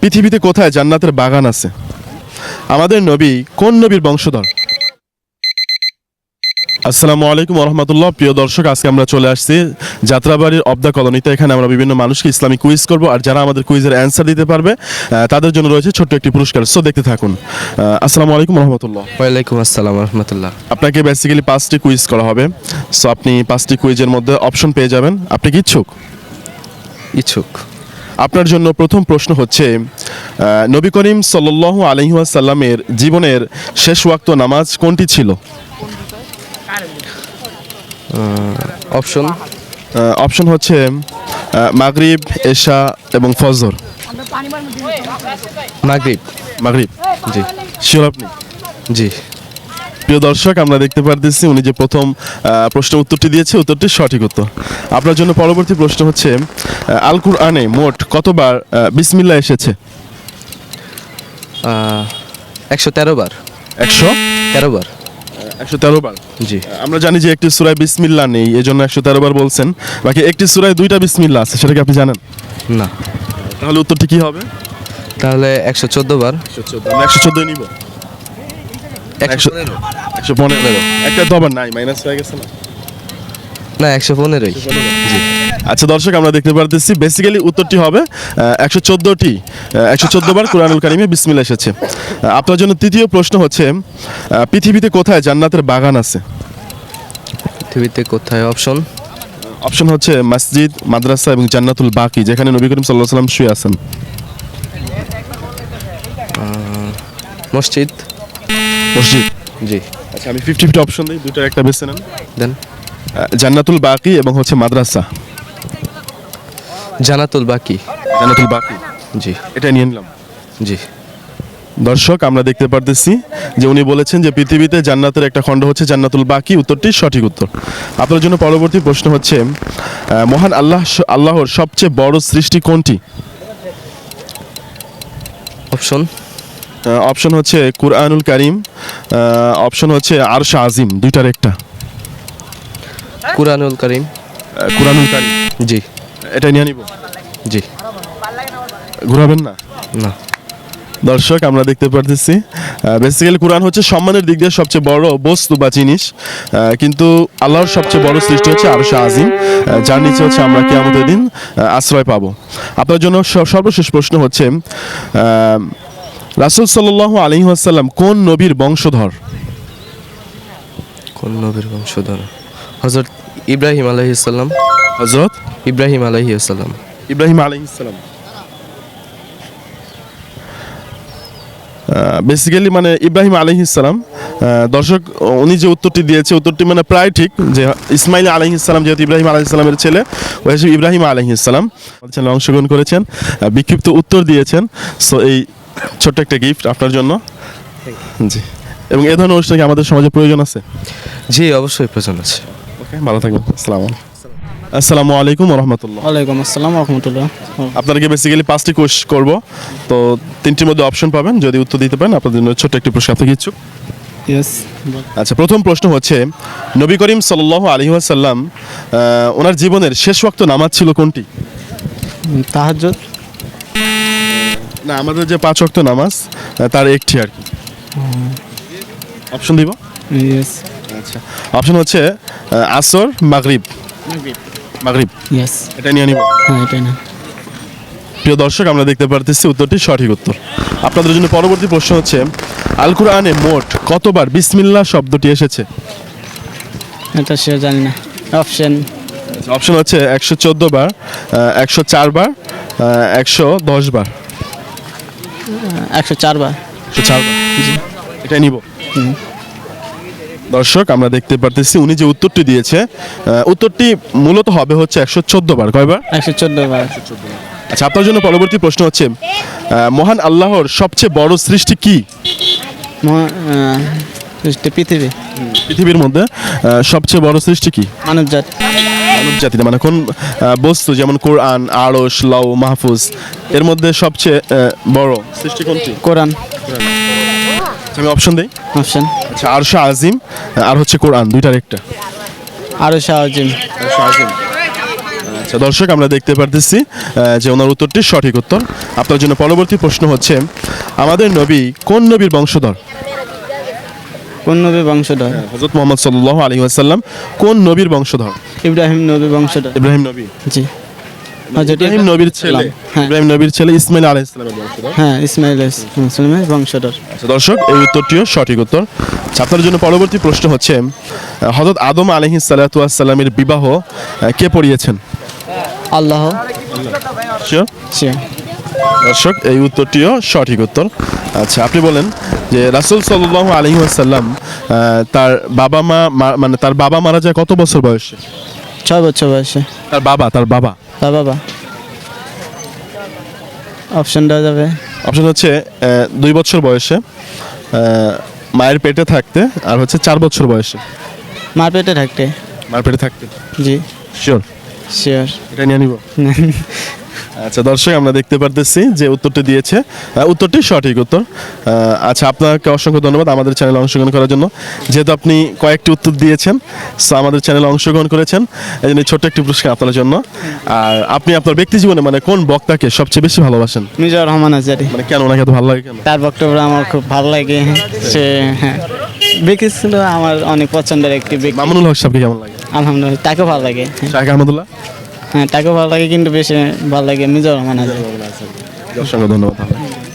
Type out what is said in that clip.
পৃথিবীতে কোথায় জান্নাতের বাগান আছে? আমাদের নবী কোন নবীর বংশধর? আসসালামু আলাইকুম রহমতুল্লাহ প্রিয় দর্শক আজকে আমরা চলে আসছি যাত্রাবাড়ির অবদা কলোনিতে। এখানে আমরা বিভিন্ন মানুষকে ইসলামিক কুইজ করব আর যারা আমাদের কুইজের অ্যান্সার দিতে পারবে তাদের জন্য রয়েছে ছোট্ট একটি পুরস্কার। সো দেখতে থাকুন। আসসালামু আলাইকুম রহমতুল্লাহ ওয়ালাইকুম আসসালাম রহমতুল্লাহ আপনাকে বেসিক্যালি পাঁচটি কুইজ করা হবে। সো আপনি পাঁচটি কুইজের মধ্যে অপশন পেয়ে যাবেন। আপনি কি ইচ্ছুক? ইচ্ছুক। আপনার জন্য প্রথম প্রশ্ন হচ্ছে নবী করিম সাল্লাল্লাহু আলাইহি ওয়াসাল্লামের জীবনের শেষ ওয়াক্ত নামাজ কোনটি ছিল? অপশন অপশন হচ্ছে মাগরিব এশা এবং ফজর। মাগরিব। মাগরিব জি। শিওর আপনি? জি। প্রিয় দর্শক আমরা দেখতে পারতেছি উনি যে প্রথম আহ, প্রশ্নের উত্তরটি দিয়েছে উত্তরটি সঠিক উত্তর। আপনার জন্য পরবর্তী প্রশ্ন হচ্ছে আল কুরআনে মোট কতবার বিসমিল্লা এসেছে? একশো তেরো বার। একশো? তেরো বার। একশো তেরো বার? জি। আমরা জানি যে একটি সুরায় বিসমিল্লা নেই এই জন্য একশো তেরো বার বলছেন। বাকি একটি সুরায় দুইটা বিসমিল্লা আছে সেটা কি আপনি জানেন? না। তাহলে উত্তরটি কি হবে? তাহলে একশো চোদ্দ বার। একশো আমরা একশো চোদ্দই নিব। একশো পনেরো। একটা তো আবার নাই মাইনাস হয়ে গেছে না? না একশো পনেরোই। আচ্ছা দর্শক আমরা দেখতে পারতেছি বেসিক্যালি উত্তরটি হবে একশো চোদ্দোটি একশো চোদ্দ বার কোরআনুল কারিমে বিসমিল্লা এসেছে। আপনার জন্য তৃতীয় প্রশ্ন হচ্ছে পৃথিবীতে কোথায় জান্নাতের বাগান আছে? পৃথিবীতে কোথায়? অপশন অপশন হচ্ছে মসজিদ মাদ্রাসা এবং জান্নাতুল বাকি যেখানে নবী করিম সাল্লাহ সাল্লাম শুয়ে আছেন। মসজিদ? মসজিদ। জি। আচ্ছা আমি ফিফটি ফিফটি অপশন দিই দুটার একটা বেছে নেন। দেন। জান্নাতুল বাকি এবং হচ্ছে মাদ্রাসা। জানাতুল বাকি। জান্নাতুল বাকি। জি। এটা নিয়ে নিলাম। জি। দর্শক আমরা দেখতে পারতেছি যে উনি বলেছেন যে পৃথিবীতে জান্নাতের একটা খণ্ড হচ্ছে জান্নাতুল বাকি উত্তরটি সঠিক উত্তর। আপনার জন্য পরবর্তী প্রশ্ন হচ্ছে মহান আল্লাহ আল্লাহর সবচেয়ে বড় সৃষ্টি কোনটি? অপশন অপশন হচ্ছে কুরআনুল কারিম অপশন হচ্ছে আরশ আজিম দুইটার একটা। কুরআনুল করিম। কুরআনুল কারিম। জি। এটা নিয়ে নিব জি। ঘুরাবেন না? না। দর্শক আমরা দেখতে পারতেছি বেসিক্যালি কোরআন হচ্ছে সম্মানের দিক দিয়ে সবচেয়ে বড় বস্তু বা জিনিস কিন্তু আল্লাহর সবচেয়ে বড় সৃষ্টি হচ্ছে আরশ আজিম যার নিচে হচ্ছে আমরা কেয়ামতের দিন আশ্রয় পাবো। আপনার জন্য সর্বশেষ প্রশ্ন হচ্ছে রাসুল সাল্লাহ আলী আসাল্লাম কোন নবীর বংশধর? কোন নবীর বংশধর? হজরত ইব্রাহিম আলহিসাল্লাম হজরত ইব্রাহিম আলহিসাল্লাম ইব্রাহিম আলী ইসলাম বেসিক্যালি মানে ইব্রাহিম আলী ইসলাম দর্শক উনি যে উত্তরটি দিয়েছে উত্তরটি মানে প্রায় ঠিক যে ইসমাইল আলী ইসলাম যেহেতু ইব্রাহিম আলী ইসলামের ছেলে ওই হিসেবে ইব্রাহিম আলী ইসলাম চ্যানেলে অংশগ্রহণ করেছেন বিক্ষিপ্ত উত্তর দিয়েছেন। সো এই ছোট্ট একটা গিফট আপনার জন্য। জি। এবং এ ধরনের অনুষ্ঠানে কি আমাদের সমাজে প্রয়োজন আছে? জি অবশ্যই প্রয়োজন আছে। ওকে ভালো থাকবেন। আসসালামু আলাইকুম। আসসালামু আলাইকুম রহমতুল্লাহ ওয়ালাইকুম আসসালাম রহমতুল্লাহ আপনাদেরকে বেসিক্যালি পাঁচটি কোর্স করব? তো তিনটির মধ্যে অপশন পাবেন যদি উত্তর দিতে পারেন আপনাদের জন্য ছোট্ট একটি প্রশ্ন আপনি ইচ্ছুক। ইয়েস আচ্ছা প্রথম প্রশ্ন হচ্ছে নবী করিম সাল্লাহ আলী আসাল্লাম ওনার জীবনের শেষ ওয়াক্ত নামাজ ছিল কোনটি? তাহাজ্জুদ। না আমাদের যে পাঁচ ওয়াক্ত নামাজ তার একটি আর কি। অপশন দিব? ইয়েস আচ্ছা। অপশন হচ্ছে আসর মাগরিব। মাগরিব। ইয়েস এটা নিয়ে নিব। হ্যাঁ এটাই না প্রিয় দর্শক আমরা দেখতে পারতেছি উত্তরটি সঠিক উত্তর। আপনাদের জন্য পরবর্তী প্রশ্ন হচ্ছে আল কোরআনে মোট কতবার বিসমিল্লাহ শব্দটি এসেছে? এটা সে জানি না। অপশন অপশন হচ্ছে একশো চোদ্দ বার একশো চার বার একশো দশ বার। একশো চারবার। একশো নিব। দর্শক আমরা দেখতে পারতেছি উনি যে উত্তরটি দিয়েছে উত্তরটি মূলত হবে হচ্ছে একশো চোদ্দ বার কয়বার? একশো চোদ্দ বার আচ্ছা আপনার জন্য পরবর্তী প্রশ্ন হচ্ছে মহান আল্লাহর সবচেয়ে বড় সৃষ্টি কি? পৃথিবী। পৃথিবীর মধ্যে সবচেয়ে বড় সৃষ্টি কি? মানব জাত মানব জাতিতে মানে কোন বস্তু যেমন কোরআন আড়স লাউ মাহফুজ এর মধ্যে সবচেয়ে বড় সৃষ্টি কোনটি? কোরআন। আচ্ছা, আমি অপশন দিই? অপশন আচ্ছা আরশা আজিম আর হচ্ছে কোরআন দুইটার একটা। আরও শাহজিম আরশা আজিম। আচ্ছা দর্শক আমরা দেখতে পারতেছি যে ওনার উত্তরটি সঠিক উত্তর। আপনার জন্য পরবর্তী প্রশ্ন হচ্ছে আমাদের নবী কোন নবীর বংশধর? কোন নবী বংশধর? হজরত মোহাম্মদ সাল্লাহ আলী আসাল্লাম কোন নবীর বংশধর? ইব্রাহিম নবী বংশধর। ইব্রাহিম নবী। জি। ইব্রাহিম নবীর ছেলে। হ্যাঁ। ইব্রাহিম নবীর ছেলে ইসমাইল বংশধর। হ্যাঁ ইসমাইল ইসলামের বংশধর। আচ্ছা, দর্শক এই উত্তরটিও সঠিক উত্তর। আপনার জন্য পরবর্তী প্রশ্ন হচ্ছে হজরত আদম আলহি সাল্লাতামের বিবাহ কে পড়িয়েছেন? আল্লাহ? দর্শক এই উত্তরটিও সঠিক উত্তর। আচ্ছা আপনি বলেন যে রাসুল সাল্লাহ আলহি আসাল্লাম তার বাবা মা মানে তার বাবা মারা যায় কত বছর বয়সে? ছয় বছর বয়সে। তার বাবা তার বাবা? তার বাবা। অপশন দেওয়া যাবে। অপশন হচ্ছে দুই বছর বয়সে মায়ের পেটে থাকতে আর হচ্ছে চার বছর বয়সে। মার পেটে থাকতে। মায়ের পেটে থাকতে। জি। শিওর শিওর এটা নিয়ে নিব। আচ্ছা দর্শক আমরা দেখতে পারতেছি যে উত্তরটি দিয়েছে। উত্তরটি সঠিক উত্তর। আচ্ছা আপনাকে অসংখ্য ধন্যবাদ আমাদের চ্যানেলে অংশগ্রহণ করার জন্য। যেহেতু আপনি কয়েকটি উত্তর দিয়েছেন সো আমাদের চ্যানেলে অংশগ্রহণ করেছেন এই জন্য ছোট্ট একটি পুরস্কার আপনার জন্য। আর আপনি আপনার ব্যক্তি জীবনে মানে কোন বক্তাকে সবচেয়ে বেশি ভালোবাসেন? মিজার রহমান আজারি মানে কেন ওনাকে এত ভালো লাগে কেন? তার বক্তব্য আমার খুব ভালো লাগে। সে হ্যাঁ। ব্যক্তি ছিল আমার অনেক পছন্দের একটি ব্যক্তি। মামুনুল হক সাহেবকে কেমন লাগে? আলহামদুলিল্লাহ তাকে ভালো লাগে। আহমদুল্লাহ হ্যাঁ তাকে ভালো লাগে কিন্তু বেশি ভালো লাগে মিজার রহমান আছে ধন্যবাদ